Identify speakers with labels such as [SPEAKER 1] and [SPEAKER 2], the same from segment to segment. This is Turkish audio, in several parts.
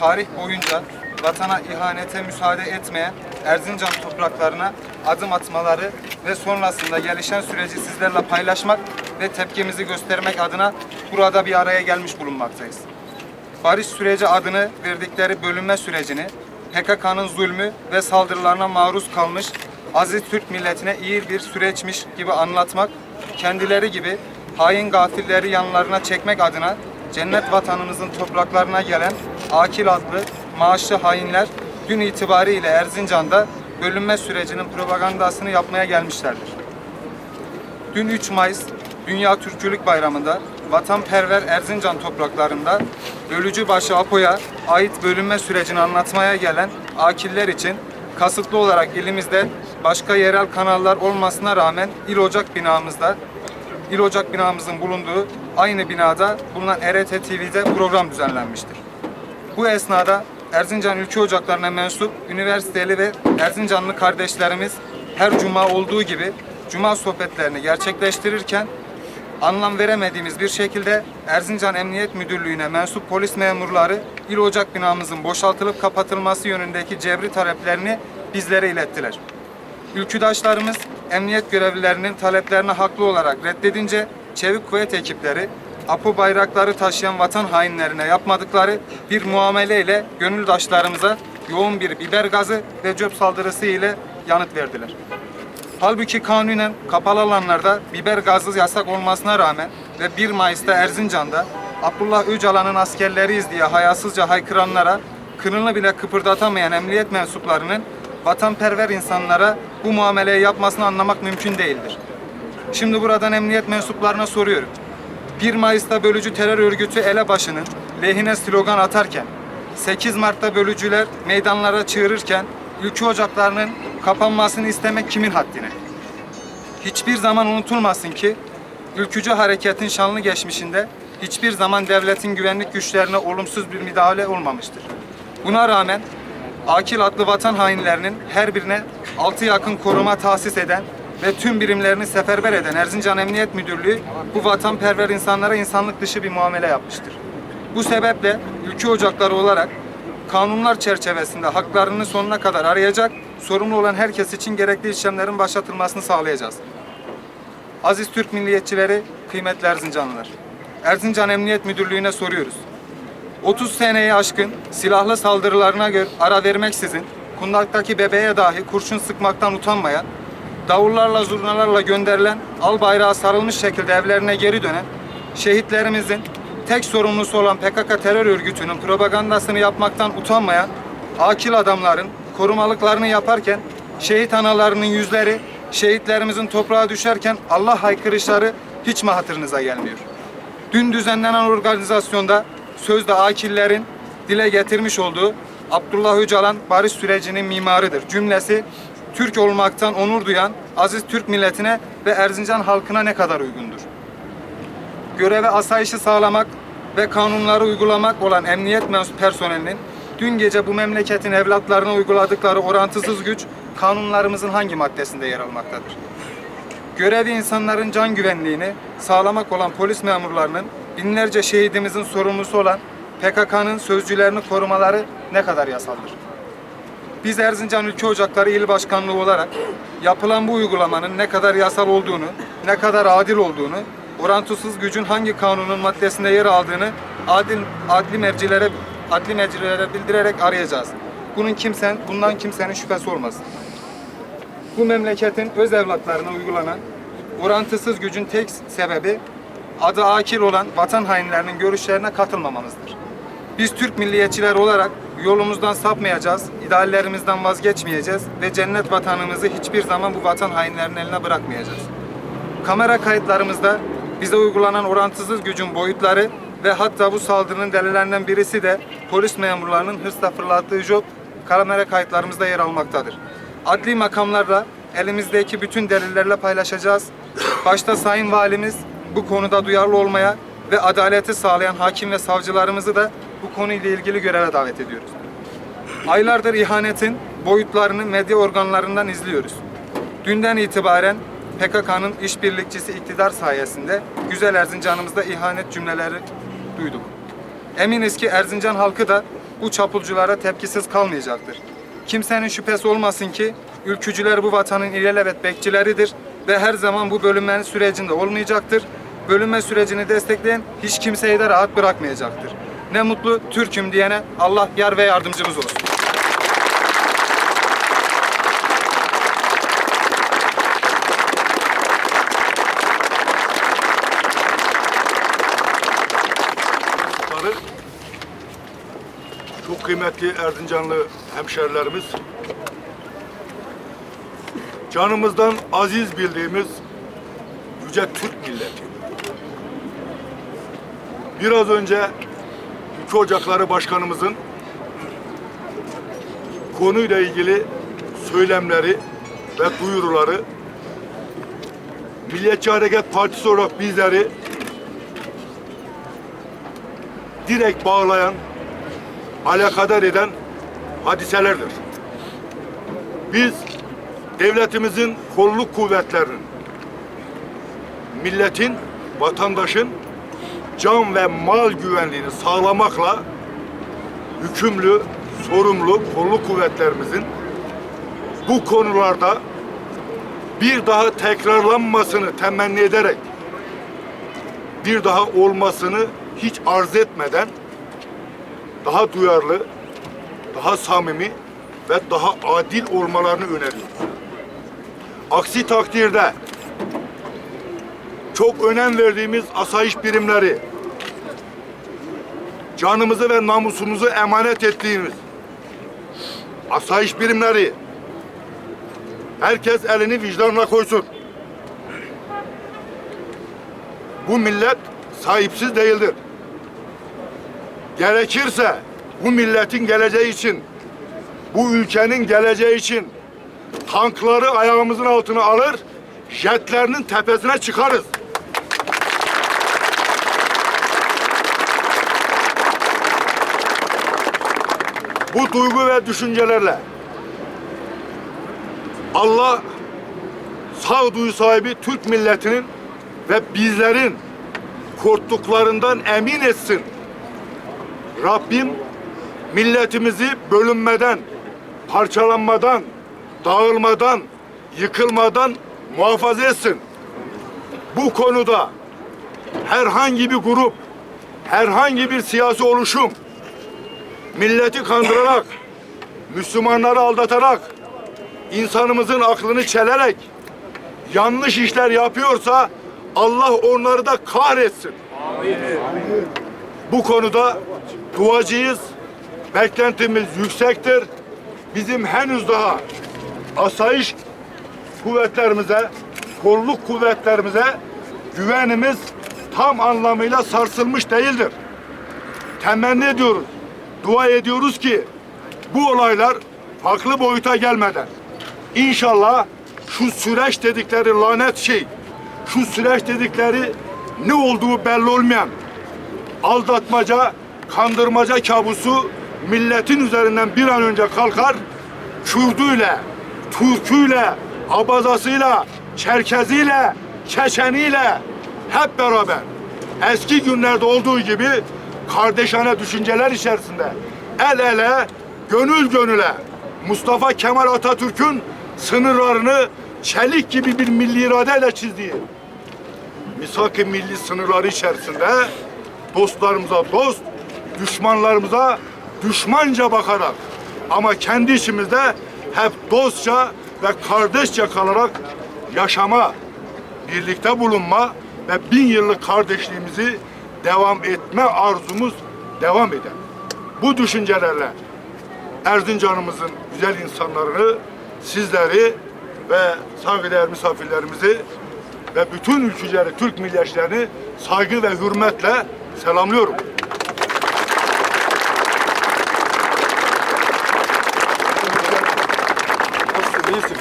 [SPEAKER 1] Tarih boyunca vatana ihanete müsaade etmeyen Erzincan topraklarına adım atmaları ve sonrasında gelişen süreci sizlerle paylaşmak ve tepkimizi göstermek adına burada bir araya gelmiş bulunmaktayız. Barış süreci adını verdikleri bölünme sürecini PKK'nın zulmü ve saldırılarına maruz kalmış aziz Türk milletine iyi bir süreçmiş gibi anlatmak, kendileri gibi hain gafilleri yanlarına çekmek adına cennet vatanımızın topraklarına gelen akil adlı maaşlı hainler dün itibariyle Erzincan'da bölünme sürecinin propagandasını yapmaya gelmişlerdir. Dün 3 Mayıs Dünya Türkçülük Bayramı'nda vatanperver Erzincan topraklarında Bölücübaşı Apo'ya ait bölünme sürecini anlatmaya gelen akiller için kasıtlı olarak ilimizde başka yerel kanallar olmasına rağmen İl Ocak binamızda İl Ocak binamızın bulunduğu aynı binada bulunan ERT TV'de program düzenlenmiştir. Bu esnada Erzincan Ülke Ocaklarına mensup üniversiteli ve Erzincanlı kardeşlerimiz her cuma olduğu gibi cuma sohbetlerini gerçekleştirirken anlam veremediğimiz bir şekilde Erzincan Emniyet Müdürlüğü'ne mensup polis memurları İl Ocak binamızın boşaltılıp kapatılması yönündeki cebri taleplerini bizlere ilettiler. Ülküdaşlarımız emniyet görevlilerinin taleplerini haklı olarak reddedince çevik kuvvet ekipleri APO bayrakları taşıyan vatan hainlerine yapmadıkları bir muameleyle gönüldaşlarımıza yoğun bir biber gazı ve cöp saldırısı ile yanıt verdiler. Halbuki kanunen kapalı alanlarda biber gazı yasak olmasına rağmen ve 1 Mayıs'ta Erzincan'da Abdullah Öcalan'ın askerleriyiz diye hayasızca haykıranlara kınını bile kıpırdatamayan emniyet mensuplarının vatanperver insanlara bu muameleyi yapmasını anlamak mümkün değildir. Şimdi buradan emniyet mensuplarına soruyorum. 1 Mayıs'ta bölücü terör örgütü elebaşının lehine slogan atarken, 8 Mart'ta bölücüler meydanlara çığırırken ülke ocaklarının kapanmasını istemek kimin haddine? Hiçbir zaman unutulmasın ki ülkücü hareketin şanlı geçmişinde hiçbir zaman devletin güvenlik güçlerine olumsuz bir müdahale olmamıştır. Buna rağmen Akil adlı vatan hainlerinin her birine altı yakın koruma tahsis eden ve tüm birimlerini seferber eden Erzincan Emniyet Müdürlüğü bu vatanperver insanlara insanlık dışı bir muamele yapmıştır. Bu sebeple ülke ocakları olarak kanunlar çerçevesinde haklarını sonuna kadar arayacak, sorumlu olan herkes için gerekli işlemlerin başlatılmasını sağlayacağız. Aziz Türk milliyetçileri, kıymetli Erzincanlılar. Erzincan Emniyet Müdürlüğü'ne soruyoruz. 30 seneyi aşkın silahlı saldırılarına göre ara vermeksizin kundaktaki bebeğe dahi kurşun sıkmaktan utanmayan, davullarla zurnalarla gönderilen al bayrağı sarılmış şekilde evlerine geri dönen şehitlerimizin tek sorumlusu olan PKK terör örgütünün propagandasını yapmaktan utanmayan akil adamların korumalıklarını yaparken şehit analarının yüzleri şehitlerimizin toprağa düşerken Allah haykırışları hiç mi hatırınıza gelmiyor? Dün düzenlenen organizasyonda sözde akillerin dile getirmiş olduğu Abdullah Öcalan barış sürecinin mimarıdır. Cümlesi Türk olmaktan onur duyan aziz Türk milletine ve Erzincan halkına ne kadar uygundur? Göreve asayişi sağlamak ve kanunları uygulamak olan emniyet mensup personelinin dün gece bu memleketin evlatlarına uyguladıkları orantısız güç kanunlarımızın hangi maddesinde yer almaktadır? Görevi insanların can güvenliğini sağlamak olan polis memurlarının binlerce şehidimizin sorumlusu olan PKK'nın sözcülerini korumaları ne kadar yasaldır? Biz Erzincan Ülke Ocakları İl Başkanlığı olarak yapılan bu uygulamanın ne kadar yasal olduğunu, ne kadar adil olduğunu, orantısız gücün hangi kanunun maddesinde yer aldığını adil adli mercilere adli mercilere bildirerek arayacağız. Bunun kimsen, bundan kimsenin şüphesi olmasın. Bu memleketin öz evlatlarına uygulanan orantısız gücün tek sebebi adı akil olan vatan hainlerinin görüşlerine katılmamamızdır. Biz Türk milliyetçiler olarak yolumuzdan sapmayacağız, ideallerimizden vazgeçmeyeceğiz ve cennet vatanımızı hiçbir zaman bu vatan hainlerinin eline bırakmayacağız. Kamera kayıtlarımızda bize uygulanan orantısız gücün boyutları ve hatta bu saldırının delillerinden birisi de polis memurlarının hırsla fırlattığı job kamera kayıtlarımızda yer almaktadır. Adli makamlarla elimizdeki bütün delillerle paylaşacağız. Başta Sayın Valimiz bu konuda duyarlı olmaya ve adaleti sağlayan hakim ve savcılarımızı da bu konuyla ilgili göreve davet ediyoruz. Aylardır ihanetin boyutlarını medya organlarından izliyoruz. Dünden itibaren PKK'nın işbirlikçisi iktidar sayesinde güzel Erzincan'ımızda ihanet cümleleri duyduk. Eminiz ki Erzincan halkı da bu çapulculara tepkisiz kalmayacaktır. Kimsenin şüphesi olmasın ki ülkücüler bu vatanın ilelebet bekçileridir ve her zaman bu bölünmenin sürecinde olmayacaktır. Bölünme sürecini destekleyen hiç kimseyi de rahat bırakmayacaktır. Ne mutlu Türk'üm diyene Allah yar ve yardımcımız olsun.
[SPEAKER 2] Çok kıymetli Erzincanlı hemşerilerimiz, canımızdan aziz bildiğimiz Yüce Türk milleti. Biraz önce Ülke Ocakları Başkanımızın konuyla ilgili söylemleri ve duyuruları Milliyetçi Hareket Partisi olarak bizleri direkt bağlayan, alakadar eden hadiselerdir. Biz devletimizin kolluk kuvvetlerinin, milletin, vatandaşın can ve mal güvenliğini sağlamakla hükümlü, sorumlu kolluk kuvvetlerimizin bu konularda bir daha tekrarlanmasını temenni ederek bir daha olmasını hiç arz etmeden daha duyarlı, daha samimi ve daha adil olmalarını öneriyoruz. Aksi takdirde çok önem verdiğimiz asayiş birimleri, canımızı ve namusumuzu emanet ettiğimiz asayiş birimleri, herkes elini vicdanına koysun. Bu millet sahipsiz değildir. Gerekirse bu milletin geleceği için, bu ülkenin geleceği için tankları ayağımızın altına alır, jetlerinin tepesine çıkarız. Bu duygu ve düşüncelerle Allah sağduyu sahibi Türk milletinin ve bizlerin korktuklarından emin etsin. Rabbim milletimizi bölünmeden, parçalanmadan, dağılmadan, yıkılmadan muhafaza etsin. Bu konuda herhangi bir grup, herhangi bir siyasi oluşum milleti kandırarak, Müslümanları aldatarak, insanımızın aklını çelerek yanlış işler yapıyorsa Allah onları da kahretsin. Bu konuda duacıyız. Beklentimiz yüksektir. Bizim henüz daha asayiş kuvvetlerimize, kolluk kuvvetlerimize güvenimiz tam anlamıyla sarsılmış değildir. Temenni ediyoruz, dua ediyoruz ki bu olaylar farklı boyuta gelmeden inşallah şu süreç dedikleri lanet şey, şu süreç dedikleri ne olduğu belli olmayan aldatmaca, kandırmaca kabusu milletin üzerinden bir an önce kalkar. Kürdüyle, Türküyle, Abazasıyla, Çerkeziyle, Çeçeniyle hep beraber eski günlerde olduğu gibi kardeşane düşünceler içerisinde. El ele, gönül gönüle Mustafa Kemal Atatürk'ün sınırlarını çelik gibi bir milli iradeyle çizdiği misak-ı milli sınırları içerisinde dostlarımıza dost, düşmanlarımıza düşmanca bakarak ama kendi içimizde hep dostça ve kardeşçe kalarak yaşama, birlikte bulunma ve bin yıllık kardeşliğimizi devam etme arzumuz devam eder. Bu düşüncelerle Erzincan'ımızın güzel insanlarını, sizleri ve saygıdeğer misafirlerimizi ve bütün ülkücüleri, Türk milliyetçilerini saygı ve hürmetle selamlıyorum. Nasılsın,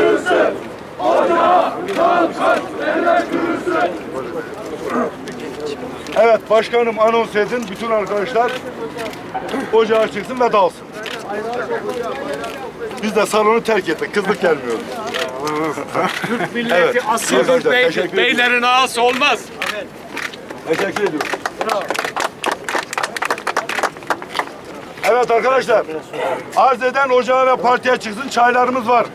[SPEAKER 2] iyisin? Allah razı olsun. Hoş geldiniz. Evet başkanım anons edin. Bütün arkadaşlar ocağa çıksın ve dalsın. Biz de salonu terk ettik. Kızlık gelmiyoruz.
[SPEAKER 3] Milleti
[SPEAKER 2] Evet.
[SPEAKER 3] bir bey, beylerin ağası olmaz.
[SPEAKER 2] Teşekkür ediyorum. Evet arkadaşlar. Arz eden ocağa ve partiye çıksın çaylarımız var.